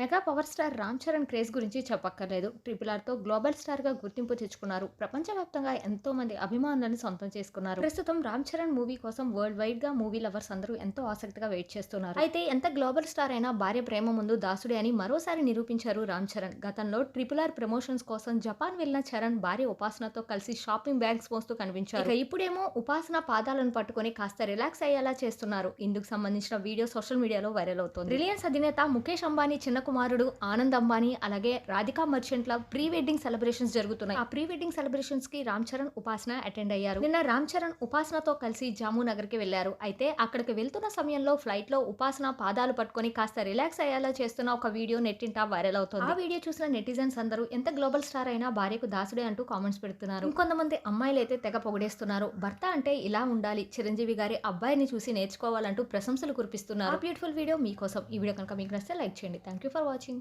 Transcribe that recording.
Mega power star Ram Charan craze గురించి చెప్పక్కర్లేదు. Triple ఆర్తో global స్టార్గా గుర్తింపు తెచ్చుకున్నారు. ప్రపంచవ్యాప్తంగా ఎంతో మంది అభిమానులను సొంతం చేసుకున్నారు. ప్రస్తుతం రామ్ చరణ్ మూవీ కోసం వరల్డ్ వైడ్గా మూవీ లవర్స్ అందరూ ఎంతో ఆసక్తిగా వెయిట్ చేస్తున్నారు. అయితే ఎంత గ్లోబల్ స్టార్ అయినా భార్య ప్రేమ ముందు దాసుడే అని మరోసారి నిరూపించారు రామ్ చరణ్. గతంలో ట్రిపుల్ ఆర్ ప్రమోషన్స్ కోసం జపాన్ వెళ్ళిన చరణ్ భార్య ఉపాసనతో కలిసి షాపింగ్ బ్యాగ్స్ మోస్తూ కనిపించారు. ఇక ఇప్పుడేమో ఉపాసన పాదాలను పట్టుకొని కాస్త రిలాక్స్ అయ్యేలా చేస్తున్నారు. ఇందుకు సంబంధించిన వీడియో సోషల్ మీడియాలో వైరల్ అవుతోంది. రిలయన్స్ అధినేత ముఖేష్ అంబానీ చిన్న కుమారుడు ఆనంద్ అంబానీ అలాగే రాధికా మర్చెంట్ల ప్రీ వెడ్డింగ్ సెలబ్రేషన్స్ జరుగుతున్నాయి. ఆ ప్రీ వెడ్డింగ్ సెలబ్రేషన్స్కి రామ్ చరణ్ ఉపాసన అటెండ్ అయ్యారు. నిన్న రామ్ చరణ్ ఉపాసనతో కలిసి జాము నగర్కి వెళ్ళారు అయితే అక్కడికి వెళ్తున్న సమయంలో ఫ్లైట్లో ఉపాసన పాదాలు పట్టుకొని కాస్త రిలాక్స్ అయ్యేలా చేస్తున్న ఒక వీడియో నెట్టింట వైరల్ అవుతుంది. ఆ వీడియో చూసిన నెటిజన్స్ అందరూ ఎంత గ్లోబల్ స్టార్ అయినా భార్యకు దాసుడే అంటూ కామెంట్స్ పెడుతున్నారు. ఇంకొంతమంది అమ్మాయిలు అయితే తెగ పొగిడేస్తున్నారు. భర్త అంటే ఇలా ఉండాలి చిరంజీవి గారి అబ్బాయిని చూసి నేర్చుకోవాలంటూ ప్రశంసలు కురిపిస్తున్నారు. బ్యూటిఫుల్ వీడియో మీకోసం. ఈ వీడియో కనుక మీకు నచ్చితే లైక్ చేయండి. Thank you for watching.